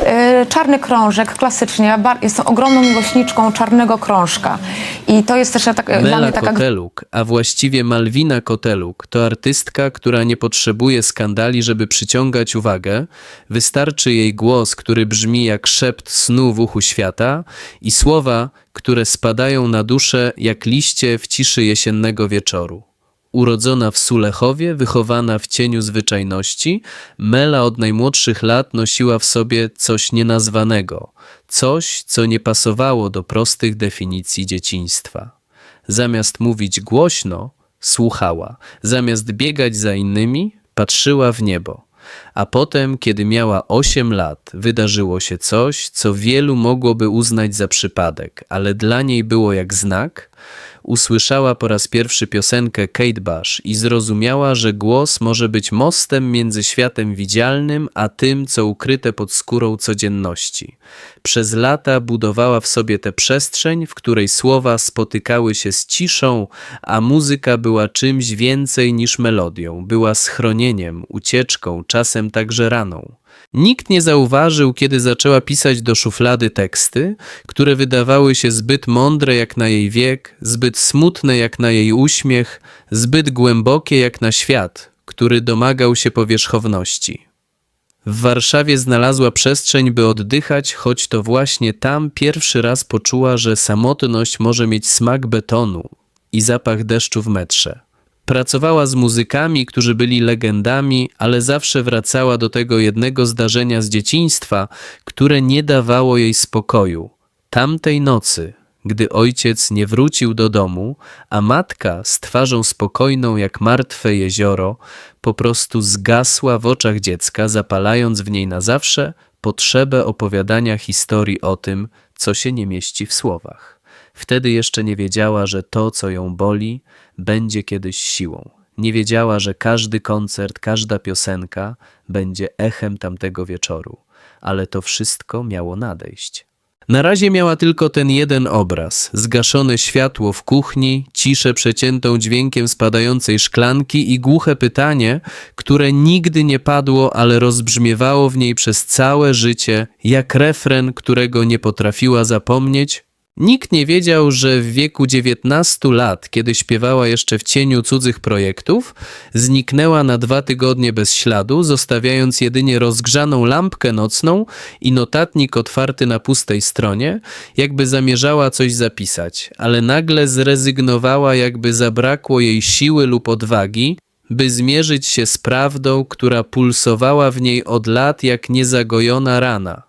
E, Czarny krążek, klasycznie. Jestem ogromną miłośniczką czarnego krążka. I to jest też tak, dla mnie taka Koteluk, a właściwie Malwina Koteluk, to artystka, która nie potrzebuje skandali, żeby przyciągać uwagę. Wystarczy jej głos, który brzmi jak szept snu w uchu świata i słowa, które spadają na duszę jak liście w ciszy jesiennego wieczoru. Urodzona w Sulechowie, wychowana w cieniu zwyczajności, Mela od najmłodszych lat nosiła w sobie coś nienazwanego, coś, co nie pasowało do prostych definicji dzieciństwa. Zamiast mówić głośno, słuchała, zamiast biegać za innymi, patrzyła w niebo. A potem, kiedy miała 8 lat, wydarzyło się coś, co wielu mogłoby uznać za przypadek, ale dla niej było jak znak. Usłyszała po raz pierwszy piosenkę Kate Bush i zrozumiała, że głos może być mostem między światem widzialnym a tym, co ukryte pod skórą codzienności. Przez lata budowała w sobie tę przestrzeń, w której słowa spotykały się z ciszą, a muzyka była czymś więcej niż melodią, była schronieniem, ucieczką, czasem także raną. Nikt nie zauważył, kiedy zaczęła pisać do szuflady teksty, które wydawały się zbyt mądre jak na jej wiek, zbyt smutne jak na jej uśmiech, zbyt głębokie jak na świat, który domagał się powierzchowności. W Warszawie znalazła przestrzeń, by oddychać, choć to właśnie tam pierwszy raz poczuła, że samotność może mieć smak betonu i zapach deszczu w metrze. Pracowała z muzykami, którzy byli legendami, ale zawsze wracała do tego jednego zdarzenia z dzieciństwa, które nie dawało jej spokoju. Tamtej nocy, gdy ojciec nie wrócił do domu, a matka z twarzą spokojną jak martwe jezioro po prostu zgasła w oczach dziecka, zapalając w niej na zawsze potrzebę opowiadania historii o tym, co się nie mieści w słowach. Wtedy jeszcze nie wiedziała, że to, co ją boli, będzie kiedyś siłą. Nie wiedziała, że każdy koncert, każda piosenka będzie echem tamtego wieczoru, ale to wszystko miało nadejść. Na razie miała tylko ten jeden obraz: zgaszone światło w kuchni, ciszę przeciętą dźwiękiem spadającej szklanki i głuche pytanie, które nigdy nie padło, ale rozbrzmiewało w niej przez całe życie, jak refren, którego nie potrafiła zapomnieć, Nikt nie wiedział, że w wieku 19 lat, kiedy śpiewała jeszcze w cieniu cudzych projektów, zniknęła na dwa tygodnie bez śladu, zostawiając jedynie rozgrzaną lampkę nocną i notatnik otwarty na pustej stronie, jakby zamierzała coś zapisać, ale nagle zrezygnowała, jakby zabrakło jej siły lub odwagi, by zmierzyć się z prawdą, która pulsowała w niej od lat jak niezagojona rana.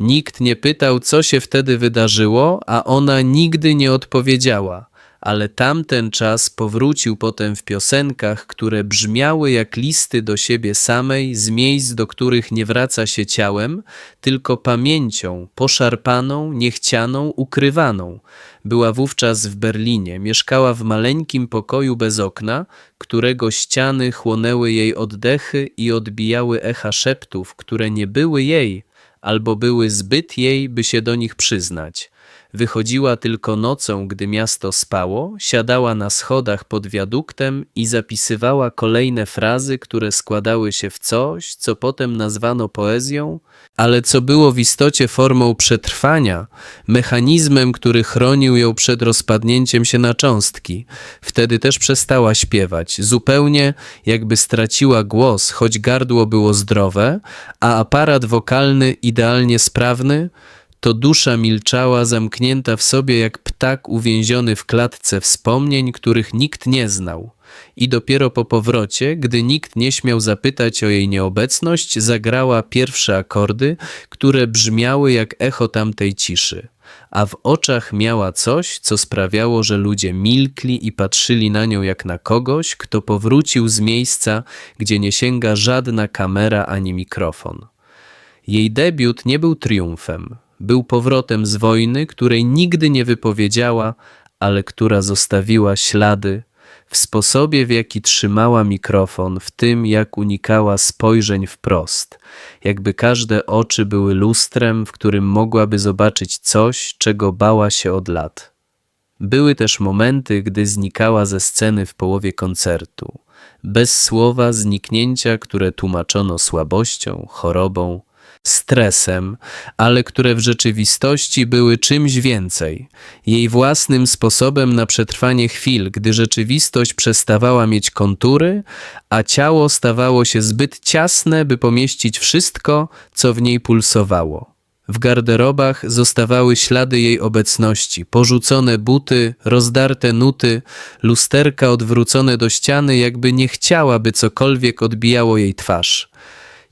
Nikt nie pytał, co się wtedy wydarzyło, a ona nigdy nie odpowiedziała, ale tamten czas powrócił potem w piosenkach, które brzmiały jak listy do siebie samej, z miejsc, do których nie wraca się ciałem, tylko pamięcią, poszarpaną, niechcianą, ukrywaną. Była wówczas w Berlinie, mieszkała w maleńkim pokoju bez okna, którego ściany chłonęły jej oddechy i odbijały echa szeptów, które nie były jej, albo były zbyt jej, by się do nich przyznać. Wychodziła tylko nocą, gdy miasto spało, siadała na schodach pod wiaduktem i zapisywała kolejne frazy, które składały się w coś, co potem nazwano poezją, ale co było w istocie formą przetrwania, mechanizmem, który chronił ją przed rozpadnięciem się na cząstki. Wtedy też przestała śpiewać, zupełnie jakby straciła głos, choć gardło było zdrowe, a aparat wokalny idealnie sprawny, to dusza milczała, zamknięta w sobie jak ptak uwięziony w klatce wspomnień, których nikt nie znał. I dopiero po powrocie, gdy nikt nie śmiał zapytać o jej nieobecność, zagrała pierwsze akordy, które brzmiały jak echo tamtej ciszy. A w oczach miała coś, co sprawiało, że ludzie milkli i patrzyli na nią jak na kogoś, kto powrócił z miejsca, gdzie nie sięga żadna kamera ani mikrofon. Jej debiut nie był triumfem. Był powrotem z wojny, której nigdy nie wypowiedziała, ale która zostawiła ślady w sposobie, w jaki trzymała mikrofon, w tym, jak unikała spojrzeń wprost, jakby każde oczy były lustrem, w którym mogłaby zobaczyć coś, czego bała się od lat. Były też momenty, gdy znikała ze sceny w połowie koncertu, bez słowa zniknięcia, które tłumaczono słabością, chorobą, stresem, ale które w rzeczywistości były czymś więcej. Jej własnym sposobem na przetrwanie chwil, gdy rzeczywistość przestawała mieć kontury, a ciało stawało się zbyt ciasne, by pomieścić wszystko, co w niej pulsowało. W garderobach zostawały ślady jej obecności, porzucone buty, rozdarte nuty, lusterka odwrócone do ściany, jakby nie chciała, by cokolwiek odbijało jej twarz.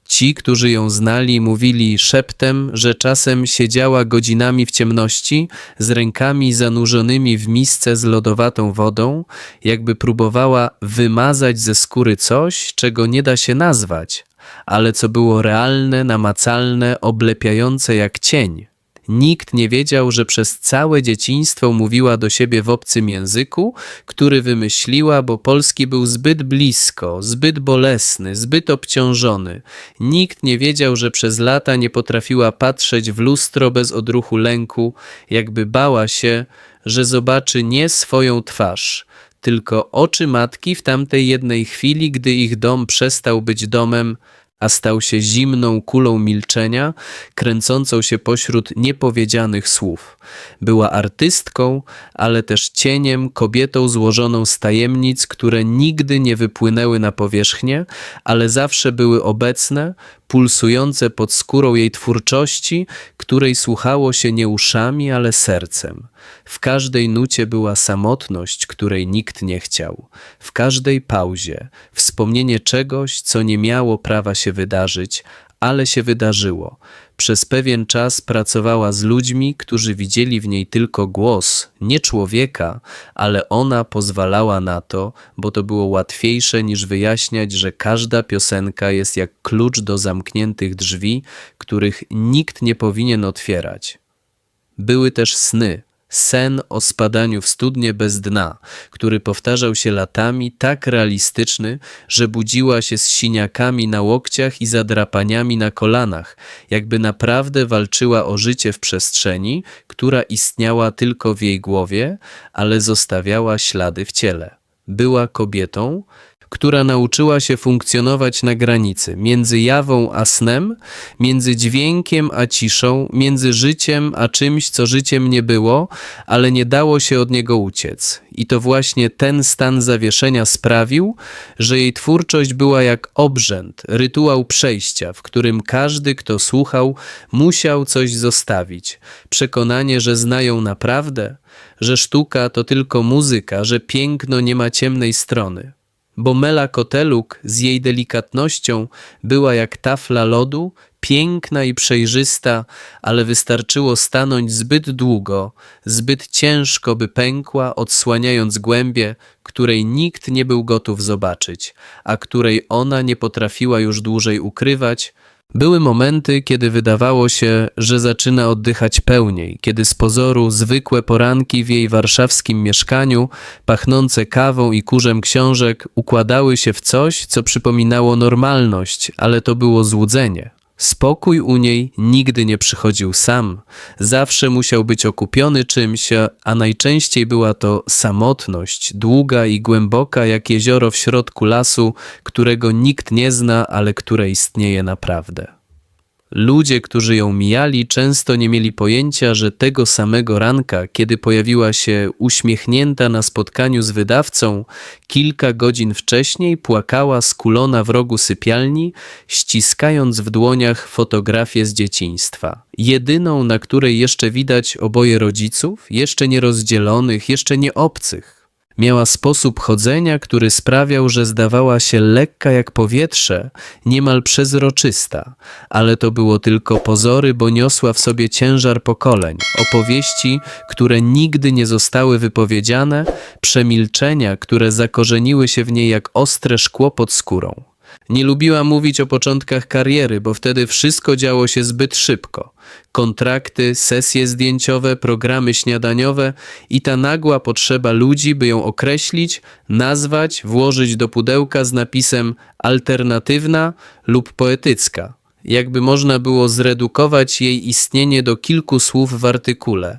Ci, którzy ją znali, mówili szeptem, że czasem siedziała godzinami w ciemności, z rękami zanurzonymi w misce z lodowatą wodą, jakby próbowała wymazać ze skóry coś, czego nie da się nazwać, ale co było realne, namacalne, oblepiające jak cień. Nikt nie wiedział, że przez całe dzieciństwo mówiła do siebie w obcym języku, który wymyśliła, bo polski był zbyt blisko, zbyt bolesny, zbyt obciążony. Nikt nie wiedział, że przez lata nie potrafiła patrzeć w lustro bez odruchu lęku, jakby bała się, że zobaczy nie swoją twarz, tylko oczy matki w tamtej jednej chwili, gdy ich dom przestał być domem, a stał się zimną kulą milczenia, kręcącą się pośród niepowiedzianych słów. Była artystką, ale też cieniem, kobietą złożoną z tajemnic, które nigdy nie wypłynęły na powierzchnię, ale zawsze były obecne, pulsujące pod skórą jej twórczości, której słuchało się nie uszami, ale sercem. W każdej nucie była samotność, której nikt nie chciał. W każdej pauzie wspomnienie czegoś, co nie miało prawa się wydarzyć, ale się wydarzyło. Przez pewien czas pracowała z ludźmi, którzy widzieli w niej tylko głos, nie człowieka, ale ona pozwalała na to, bo to było łatwiejsze niż wyjaśniać, że każda piosenka jest jak klucz do zamkniętych drzwi, których nikt nie powinien otwierać. Były też sny. Sen o spadaniu w studnie bez dna, który powtarzał się latami, tak realistyczny, że budziła się z siniakami na łokciach i zadrapaniami na kolanach, jakby naprawdę walczyła o życie w przestrzeni, która istniała tylko w jej głowie, ale zostawiała ślady w ciele. Była kobietą, która nauczyła się funkcjonować na granicy między jawą a snem, między dźwiękiem a ciszą, między życiem a czymś, co życiem nie było, ale nie dało się od niego uciec. I to właśnie ten stan zawieszenia sprawił, że jej twórczość była jak obrzęd, rytuał przejścia, w którym każdy, kto słuchał, musiał coś zostawić. Przekonanie, że znają naprawdę, że sztuka to tylko muzyka, że piękno nie ma ciemnej strony bo Mela Koteluk z jej delikatnością była jak tafla lodu, piękna i przejrzysta, ale wystarczyło stanąć zbyt długo, zbyt ciężko, by pękła, odsłaniając głębię, której nikt nie był gotów zobaczyć, a której ona nie potrafiła już dłużej ukrywać, były momenty, kiedy wydawało się, że zaczyna oddychać pełniej, kiedy z pozoru zwykłe poranki w jej warszawskim mieszkaniu, pachnące kawą i kurzem książek, układały się w coś, co przypominało normalność, ale to było złudzenie. Spokój u niej nigdy nie przychodził sam, zawsze musiał być okupiony czymś, a najczęściej była to samotność, długa i głęboka jak jezioro w środku lasu, którego nikt nie zna, ale które istnieje naprawdę. Ludzie, którzy ją mijali, często nie mieli pojęcia, że tego samego ranka, kiedy pojawiła się uśmiechnięta na spotkaniu z wydawcą, kilka godzin wcześniej płakała skulona w rogu sypialni, ściskając w dłoniach fotografię z dzieciństwa. Jedyną, na której jeszcze widać oboje rodziców, jeszcze nie rozdzielonych, jeszcze nie obcych. Miała sposób chodzenia, który sprawiał, że zdawała się lekka jak powietrze, niemal przezroczysta, ale to było tylko pozory, bo niosła w sobie ciężar pokoleń, opowieści, które nigdy nie zostały wypowiedziane, przemilczenia, które zakorzeniły się w niej jak ostre szkło pod skórą. Nie lubiła mówić o początkach kariery, bo wtedy wszystko działo się zbyt szybko. Kontrakty, sesje zdjęciowe, programy śniadaniowe i ta nagła potrzeba ludzi, by ją określić, nazwać, włożyć do pudełka z napisem alternatywna lub poetycka. Jakby można było zredukować jej istnienie do kilku słów w artykule.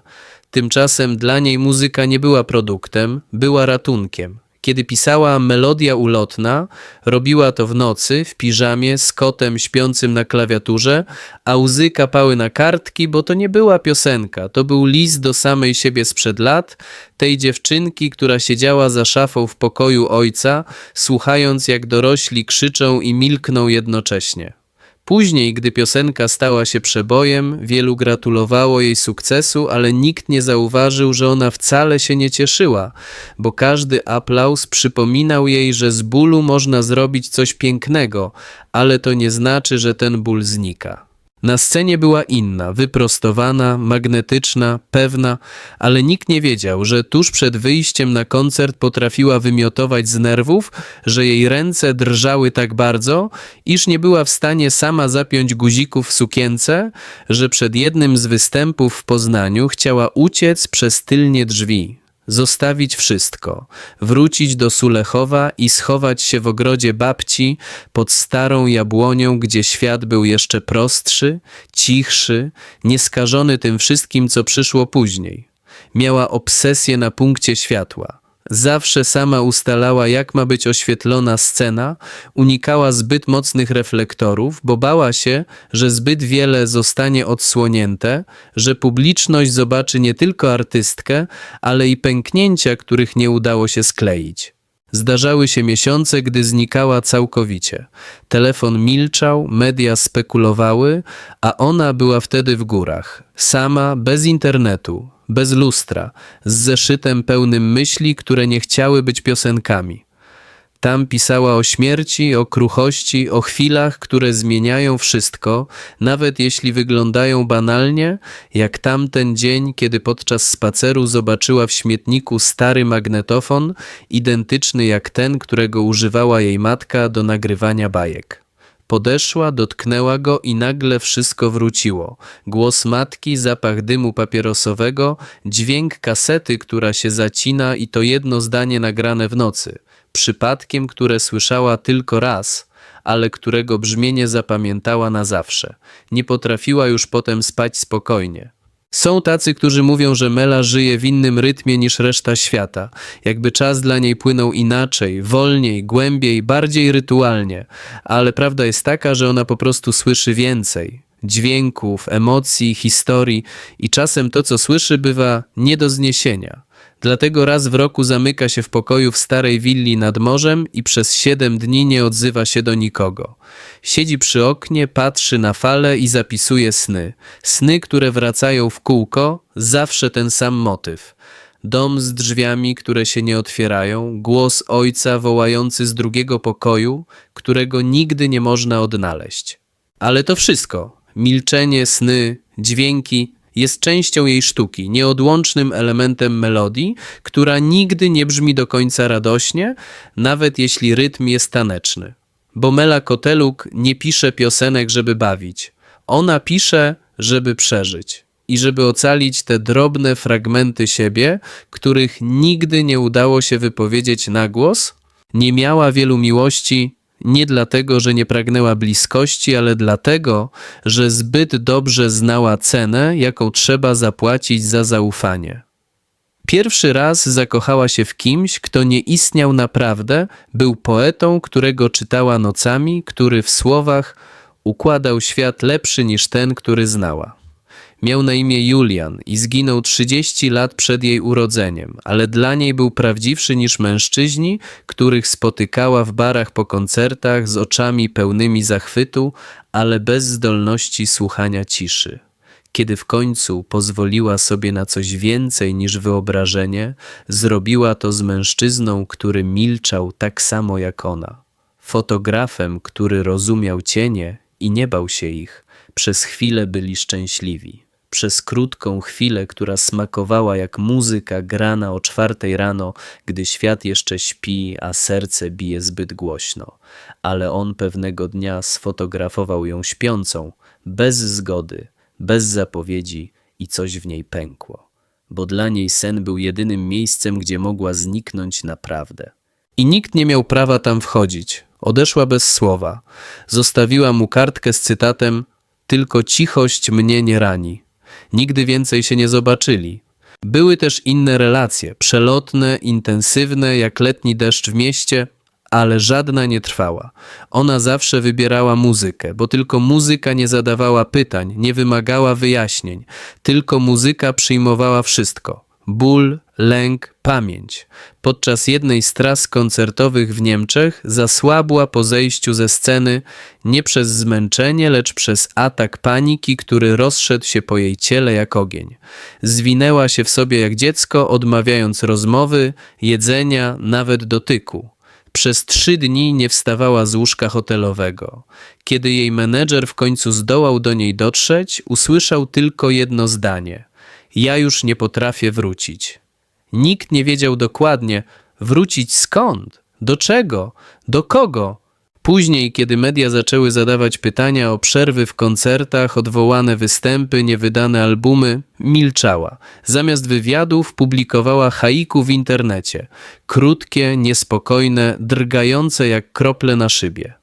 Tymczasem dla niej muzyka nie była produktem, była ratunkiem. Kiedy pisała Melodia ulotna, robiła to w nocy, w piżamie, z kotem śpiącym na klawiaturze, a łzy kapały na kartki, bo to nie była piosenka, to był list do samej siebie sprzed lat, tej dziewczynki, która siedziała za szafą w pokoju ojca, słuchając jak dorośli krzyczą i milkną jednocześnie. Później, gdy piosenka stała się przebojem, wielu gratulowało jej sukcesu, ale nikt nie zauważył, że ona wcale się nie cieszyła, bo każdy aplauz przypominał jej, że z bólu można zrobić coś pięknego, ale to nie znaczy, że ten ból znika. Na scenie była inna, wyprostowana, magnetyczna, pewna, ale nikt nie wiedział, że tuż przed wyjściem na koncert potrafiła wymiotować z nerwów, że jej ręce drżały tak bardzo, iż nie była w stanie sama zapiąć guzików w sukience, że przed jednym z występów w Poznaniu chciała uciec przez tylnie drzwi. Zostawić wszystko, wrócić do Sulechowa i schować się w ogrodzie babci pod starą jabłonią, gdzie świat był jeszcze prostszy, cichszy, nieskażony tym wszystkim, co przyszło później. Miała obsesję na punkcie światła. Zawsze sama ustalała, jak ma być oświetlona scena, unikała zbyt mocnych reflektorów, bo bała się, że zbyt wiele zostanie odsłonięte, że publiczność zobaczy nie tylko artystkę, ale i pęknięcia, których nie udało się skleić. Zdarzały się miesiące, gdy znikała całkowicie. Telefon milczał, media spekulowały, a ona była wtedy w górach. Sama, bez internetu, bez lustra, z zeszytem pełnym myśli, które nie chciały być piosenkami. Tam pisała o śmierci, o kruchości, o chwilach, które zmieniają wszystko, nawet jeśli wyglądają banalnie, jak tamten dzień, kiedy podczas spaceru zobaczyła w śmietniku stary magnetofon, identyczny jak ten, którego używała jej matka do nagrywania bajek. Podeszła, dotknęła go i nagle wszystko wróciło. Głos matki, zapach dymu papierosowego, dźwięk kasety, która się zacina i to jedno zdanie nagrane w nocy. Przypadkiem, które słyszała tylko raz, ale którego brzmienie zapamiętała na zawsze. Nie potrafiła już potem spać spokojnie. Są tacy, którzy mówią, że Mela żyje w innym rytmie niż reszta świata, jakby czas dla niej płynął inaczej, wolniej, głębiej, bardziej rytualnie, ale prawda jest taka, że ona po prostu słyszy więcej dźwięków, emocji, historii i czasem to, co słyszy, bywa nie do zniesienia. Dlatego raz w roku zamyka się w pokoju w starej willi nad morzem i przez siedem dni nie odzywa się do nikogo. Siedzi przy oknie, patrzy na fale i zapisuje sny. Sny, które wracają w kółko, zawsze ten sam motyw. Dom z drzwiami, które się nie otwierają, głos ojca wołający z drugiego pokoju, którego nigdy nie można odnaleźć. Ale to wszystko milczenie, sny, dźwięki jest częścią jej sztuki, nieodłącznym elementem melodii, która nigdy nie brzmi do końca radośnie, nawet jeśli rytm jest taneczny. Bo Mela Koteluk nie pisze piosenek, żeby bawić. Ona pisze, żeby przeżyć i żeby ocalić te drobne fragmenty siebie, których nigdy nie udało się wypowiedzieć na głos. Nie miała wielu miłości nie dlatego, że nie pragnęła bliskości, ale dlatego, że zbyt dobrze znała cenę, jaką trzeba zapłacić za zaufanie. Pierwszy raz zakochała się w kimś, kto nie istniał naprawdę, był poetą, którego czytała nocami, który w słowach układał świat lepszy niż ten, który znała. Miał na imię Julian i zginął 30 lat przed jej urodzeniem, ale dla niej był prawdziwszy niż mężczyźni, których spotykała w barach po koncertach z oczami pełnymi zachwytu, ale bez zdolności słuchania ciszy. Kiedy w końcu pozwoliła sobie na coś więcej niż wyobrażenie, zrobiła to z mężczyzną, który milczał tak samo jak ona. Fotografem, który rozumiał cienie i nie bał się ich. Przez chwilę byli szczęśliwi. Przez krótką chwilę, która smakowała jak muzyka grana o czwartej rano, gdy świat jeszcze śpi, a serce bije zbyt głośno. Ale on pewnego dnia sfotografował ją śpiącą, bez zgody, bez zapowiedzi i coś w niej pękło. Bo dla niej sen był jedynym miejscem, gdzie mogła zniknąć naprawdę. I nikt nie miał prawa tam wchodzić. Odeszła bez słowa. Zostawiła mu kartkę z cytatem: Tylko cichość mnie nie rani. Nigdy więcej się nie zobaczyli. Były też inne relacje, przelotne, intensywne, jak letni deszcz w mieście, ale żadna nie trwała. Ona zawsze wybierała muzykę, bo tylko muzyka nie zadawała pytań, nie wymagała wyjaśnień, tylko muzyka przyjmowała wszystko. Ból, lęk, pamięć. Podczas jednej z tras koncertowych w Niemczech zasłabła po zejściu ze sceny nie przez zmęczenie, lecz przez atak paniki, który rozszedł się po jej ciele jak ogień. Zwinęła się w sobie jak dziecko, odmawiając rozmowy, jedzenia, nawet dotyku. Przez trzy dni nie wstawała z łóżka hotelowego. Kiedy jej menedżer w końcu zdołał do niej dotrzeć, usłyszał tylko jedno zdanie: Ja już nie potrafię wrócić. Nikt nie wiedział dokładnie, wrócić skąd, do czego, do kogo. Później, kiedy media zaczęły zadawać pytania o przerwy w koncertach, odwołane występy, niewydane albumy, milczała. Zamiast wywiadów publikowała haiku w internecie. Krótkie, niespokojne, drgające jak krople na szybie.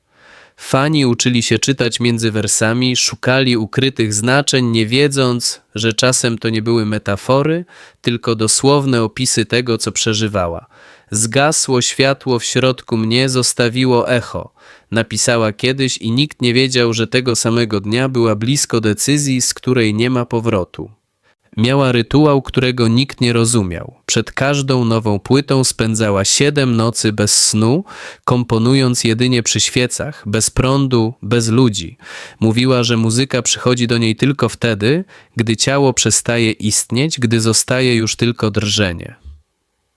Fani uczyli się czytać między wersami, szukali ukrytych znaczeń, nie wiedząc, że czasem to nie były metafory, tylko dosłowne opisy tego, co przeżywała. Zgasło światło w środku mnie, zostawiło echo. Napisała kiedyś i nikt nie wiedział, że tego samego dnia była blisko decyzji, z której nie ma powrotu. Miała rytuał, którego nikt nie rozumiał. Przed każdą nową płytą spędzała siedem nocy bez snu, komponując jedynie przy świecach, bez prądu, bez ludzi. Mówiła, że muzyka przychodzi do niej tylko wtedy, gdy ciało przestaje istnieć, gdy zostaje już tylko drżenie.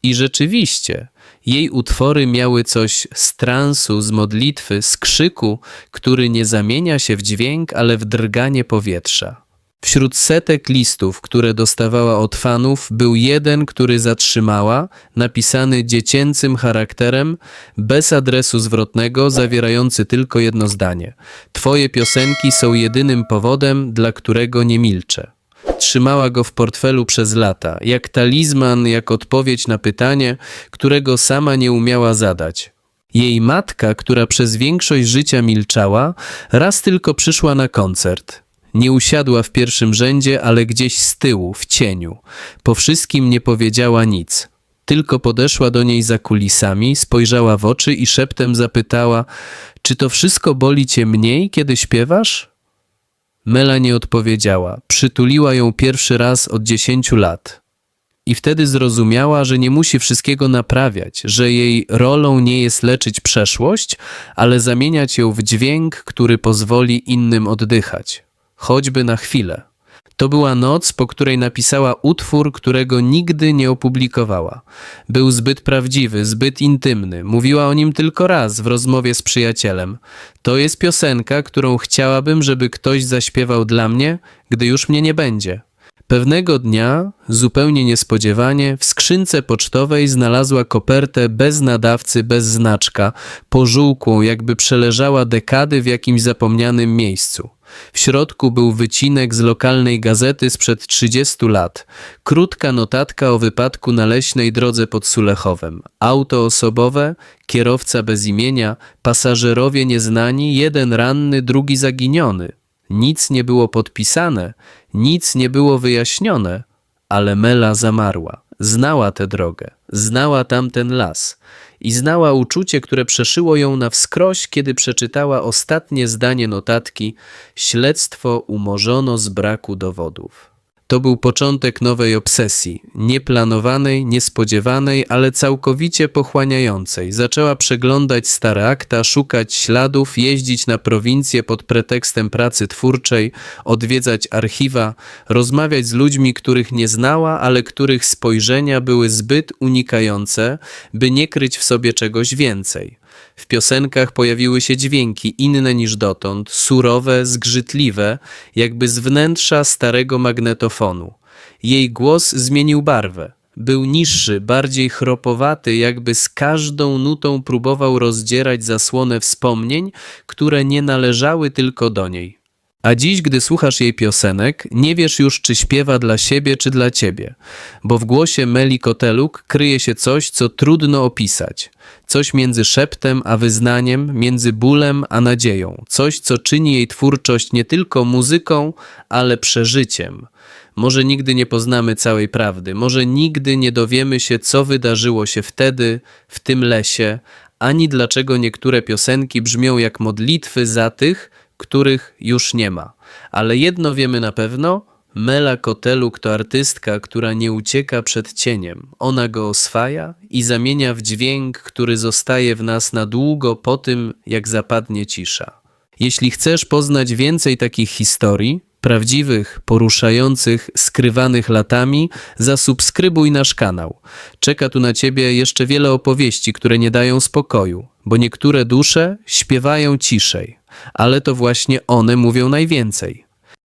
I rzeczywiście, jej utwory miały coś z transu, z modlitwy, z krzyku, który nie zamienia się w dźwięk, ale w drganie powietrza. Wśród setek listów, które dostawała od fanów, był jeden, który zatrzymała, napisany dziecięcym charakterem, bez adresu zwrotnego, zawierający tylko jedno zdanie: Twoje piosenki są jedynym powodem, dla którego nie milczę. Trzymała go w portfelu przez lata, jak talizman, jak odpowiedź na pytanie, którego sama nie umiała zadać. Jej matka, która przez większość życia milczała, raz tylko przyszła na koncert. Nie usiadła w pierwszym rzędzie, ale gdzieś z tyłu, w cieniu. Po wszystkim nie powiedziała nic. Tylko podeszła do niej za kulisami, spojrzała w oczy i szeptem zapytała: Czy to wszystko boli cię mniej, kiedy śpiewasz? Mela nie odpowiedziała. Przytuliła ją pierwszy raz od dziesięciu lat. I wtedy zrozumiała, że nie musi wszystkiego naprawiać, że jej rolą nie jest leczyć przeszłość, ale zamieniać ją w dźwięk, który pozwoli innym oddychać, choćby na chwilę. To była noc, po której napisała utwór, którego nigdy nie opublikowała. Był zbyt prawdziwy, zbyt intymny. Mówiła o nim tylko raz w rozmowie z przyjacielem. To jest piosenka, którą chciałabym, żeby ktoś zaśpiewał dla mnie, gdy już mnie nie będzie. Pewnego dnia, zupełnie niespodziewanie, w skrzynce pocztowej znalazła kopertę bez nadawcy, bez znaczka, pożółkłą, jakby przeleżała dekady w jakimś zapomnianym miejscu. W środku był wycinek z lokalnej gazety sprzed 30 lat. Krótka notatka o wypadku na leśnej drodze pod Sulechowem. Auto osobowe, kierowca bez imienia, pasażerowie nieznani, jeden ranny, drugi zaginiony. Nic nie było podpisane, nic nie było wyjaśnione, ale Mela zamarła. Znała tę drogę, znała tamten las i znała uczucie, które przeszyło ją na wskroś, kiedy przeczytała ostatnie zdanie notatki: Śledztwo umorzono z braku dowodów. To był początek nowej obsesji, nieplanowanej, niespodziewanej, ale całkowicie pochłaniającej. Zaczęła przeglądać stare akta, szukać śladów, jeździć na prowincję pod pretekstem pracy twórczej, odwiedzać archiwa, rozmawiać z ludźmi, których nie znała, ale których spojrzenia były zbyt unikające, by nie kryć w sobie czegoś więcej. W piosenkach pojawiły się dźwięki inne niż dotąd, surowe, zgrzytliwe, jakby z wnętrza starego magnetofonu. Jej głos zmienił barwę. Był niższy, bardziej chropowaty, jakby z każdą nutą próbował rozdzierać zasłonę wspomnień, które nie należały tylko do niej. A dziś, gdy słuchasz jej piosenek, nie wiesz już, czy śpiewa dla siebie, czy dla ciebie, bo w głosie Meli Koteluk kryje się coś, co trudno opisać. Coś między szeptem a wyznaniem, między bólem a nadzieją. Coś, co czyni jej twórczość nie tylko muzyką, ale przeżyciem. Może nigdy nie poznamy całej prawdy, może nigdy nie dowiemy się, co wydarzyło się wtedy, w tym lesie, ani dlaczego niektóre piosenki brzmią jak modlitwy za tych, których już nie ma. Ale jedno wiemy na pewno: Mela Koteluk to artystka, która nie ucieka przed cieniem. Ona go oswaja i zamienia w dźwięk, który zostaje w nas na długo po tym, jak zapadnie cisza. Jeśli chcesz poznać więcej takich historii, prawdziwych, poruszających, skrywanych latami, zasubskrybuj nasz kanał. Czeka tu na ciebie jeszcze wiele opowieści, które nie dają spokoju, bo niektóre dusze śpiewają ciszej, ale to właśnie one mówią najwięcej.